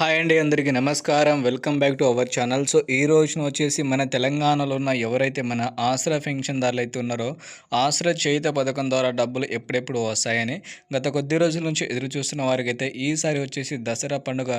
Hi అండి అందరికీ నమస్కారం. Welcome back to our channel. So ఈ రోజున వచ్చేసి మన తెలంగాణలో ఉన్న ఎవరైతే మన ఆసరా పెన్షన్దారులు అయితే ఉన్నారో ఆసరా చేయుత పథకం ద్వారా డబ్బులు ఎప్పుడెప్పుడు వస్తాయని గత కొద్ది రోజుల నుంచి ఎదురు చూస్తున్న వారికి అయితే ఈసారి వచ్చేసి దసరా పండుగ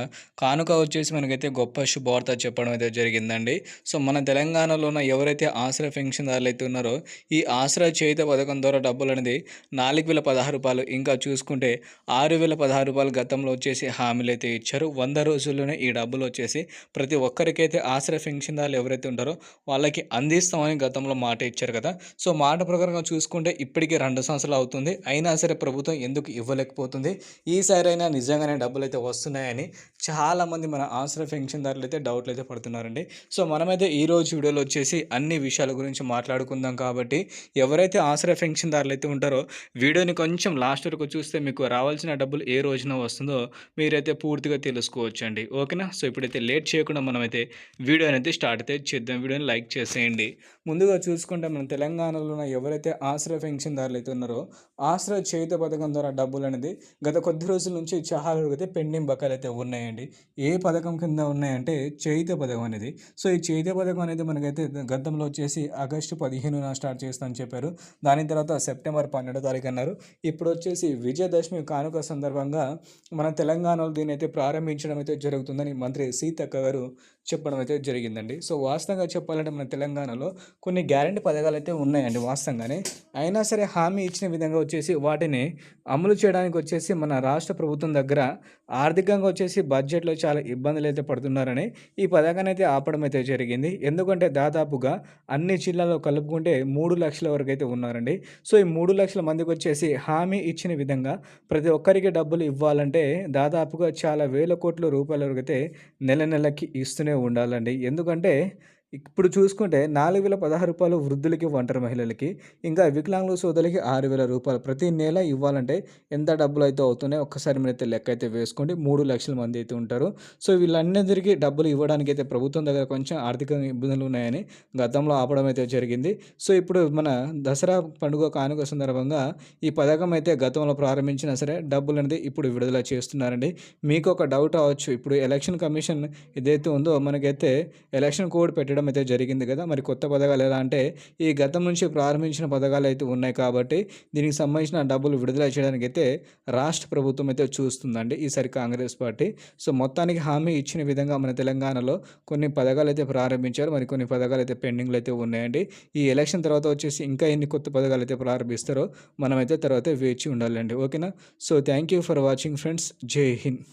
కానుక వచ్చేసి మనకైతే గొప్ప శుభవార్త చెప్పడం అయితే జరిగిందండి. సో మన తెలంగాణలో ఉన్న ఎవరైతే ఆసరా పెన్షన్దారులు అయితే ఉన్నారో ఈ ఆసరా చేయుత పథకం ద్వారా డబ్బులు అనేది నాలుగు వేల పదహారు రూపాయలు. ఇంకా చూసుకుంటే ఆరు వేల పదహారు రూపాయలు గతంలో వచ్చేసి హామీలు అయితే ఇచ్చారు. వంద రోజుల్లోనే ఈ డబ్బులు వచ్చేసి ప్రతి ఒక్కరికైతే ఆశ్రయ పెన్షన్దారులు ఎవరైతే ఉంటారో వాళ్ళకి అందిస్తామని గతంలో మాట ఇచ్చారు కదా. సో మాట ప్రకారంగా చూసుకుంటే ఇప్పటికీ రెండు సంవత్సరాలు అవుతుంది. అయినా సరే ప్రభుత్వం ఎందుకు ఇవ్వలేకపోతుంది? ఈసారి అయినా నిజంగానే డబ్బులు అయితే వస్తున్నాయని చాలామంది మన ఆశ్రయ పెన్షన్దారులు అయితే డౌట్లు అయితే పడుతున్నారండి. సో మనమైతే ఈ రోజు వీడియోలో వచ్చేసి అన్ని విషయాల గురించి మాట్లాడుకుందాం కాబట్టి ఎవరైతే ఆశ్రయ పెన్షన్దారులు అయితే ఉంటారో వీడియోని కొంచెం లాస్ట్ వరకు చూస్తే మీకు రావాల్సిన డబ్బులు ఏ రోజున వస్తుందో మీరైతే పూర్తిగా తెలుసుకోవచ్చు. అండి ఓకేనా? సో ఇప్పుడైతే లేట్ చేయకుండా మనమైతే వీడియో అనేది స్టార్ట్ అయితే చేద్దాం. వీడియోని లైక్ చేసేయండి. ముందుగా చూసుకుంటే మన తెలంగాణలో ఉన్న ఎవరైతే ఆశ్రయ పెన్షన్దారులు అయితే ఉన్నారో ఆశ్రయ చేయుత పథకం ద్వారా డబ్బులు అనేది గత కొద్ది రోజుల నుంచి చాలా అయితే పెండింగ్ బకాయిలు అయితే ఉన్నాయండి. ఏ పథకం కింద ఉన్నాయంటే చేయుత పథకం అనేది. సో ఈ చేయుత పథకం అనేది మనకైతే గతంలో వచ్చేసి ఆగస్టు పదిహేనున స్టార్ట్ చేస్తామని చెప్పారు. దాని తర్వాత సెప్టెంబర్ పన్నెండో తారీఖు అన్నారు. ఇప్పుడు వచ్చేసి విజయదశమి కానుక సందర్భంగా మన తెలంగాణలో దీన్ని అయితే ప్రారంభించడం అయితే జరుగుతుందని మంత్రి సీతక్క గారు చెప్పడం అయితే జరిగిందండి. సో వాస్తవంగా చెప్పాలంటే మన తెలంగాణలో కొన్ని గ్యారంటీ పథకాలు అయితే ఉన్నాయండి వాస్తవంగానే. అయినా సరే హామీ ఇచ్చిన విధంగా వచ్చేసి వాటిని అమలు చేయడానికి వచ్చేసి మన రాష్ట్ర ప్రభుత్వం దగ్గర ఆర్థికంగా వచ్చేసి బడ్జెట్లో చాలా ఇబ్బందులు అయితే పడుతున్నారని ఈ పథకాన్ని అయితే ఆపడం అయితే జరిగింది. ఎందుకంటే దాదాపుగా అన్ని జిల్లాలో కలుపుకుంటే మూడు లక్షల వరకు అయితే ఉన్నారండి. సో ఈ మూడు లక్షల మందికి వచ్చేసి హామీ ఇచ్చిన విధంగా ప్రతి ఒక్కరికి డబ్బులు ఇవ్వాలంటే దాదాపుగా చాలా వేల కోట్లు రూపాయలు అడిగితే నెల నెలకి ఇస్తూనే ఉండాలండి. ఎందుకంటే ఇప్పుడు చూసుకుంటే నాలుగు వేల పదహారు రూపాయలు వృద్ధులకి ఒంటరి మహిళలకి ఇంకా వికలాంగుల సోదరులకి ఆరు వేల రూపాయలు ప్రతి నెల ఇవ్వాలంటే ఎంత డబ్బులు అయితే అవుతున్నాయి ఒక్కసారి మీరు అయితే లెక్క అయితే వేసుకోండి. మూడు లక్షల మంది అయితే ఉంటారు. సో వీళ్ళందరికీ డబ్బులు ఇవ్వడానికి అయితే ప్రభుత్వం దగ్గర కొంచెం ఆర్థిక ఇబ్బందులు ఉన్నాయని గతంలో ఆపడం అయితే జరిగింది. సో ఇప్పుడు మన దసరా పండుగ కానుక సందర్భంగా ఈ పథకం అయితే గతంలో ప్రారంభించినా సరే డబ్బులు అనేది ఇప్పుడు విడుదల చేస్తున్నారండి. మీకు ఒక డౌట్ అవ్వచ్చు ఇప్పుడు ఎలక్షన్ కమిషన్ ఏదైతే ఉందో మనకైతే ఎలక్షన్ కోడ్ పెట్టడం చేయడం అయితే జరిగింది కదా. మరి కొత్త పథకాలు ఎలా అంటే ఈ గతం నుంచి ప్రారంభించిన పథకాలు అయితే ఉన్నాయి కాబట్టి దీనికి సంబంధించిన డబ్బులు విడుదల చేయడానికి అయితే రాష్ట్ర ప్రభుత్వం అయితే చూస్తుందండి ఈసారి కాంగ్రెస్ పార్టీ. సో మొత్తానికి హామీ ఇచ్చిన విధంగా మన తెలంగాణలో కొన్ని పథకాలు అయితే ప్రారంభించారు. మరి కొన్ని పథకాలు అయితే పెండింగ్లు అయితే ఉన్నాయండి. ఈ ఎలక్షన్ తర్వాత వచ్చేసి ఇంకా ఎన్ని కొత్త పథకాలు అయితే ప్రారంభిస్తారో మనమైతే తర్వాత వేచి ఉండాలండి. ఓకేనా? So thank you for watching friends. జై హింద్.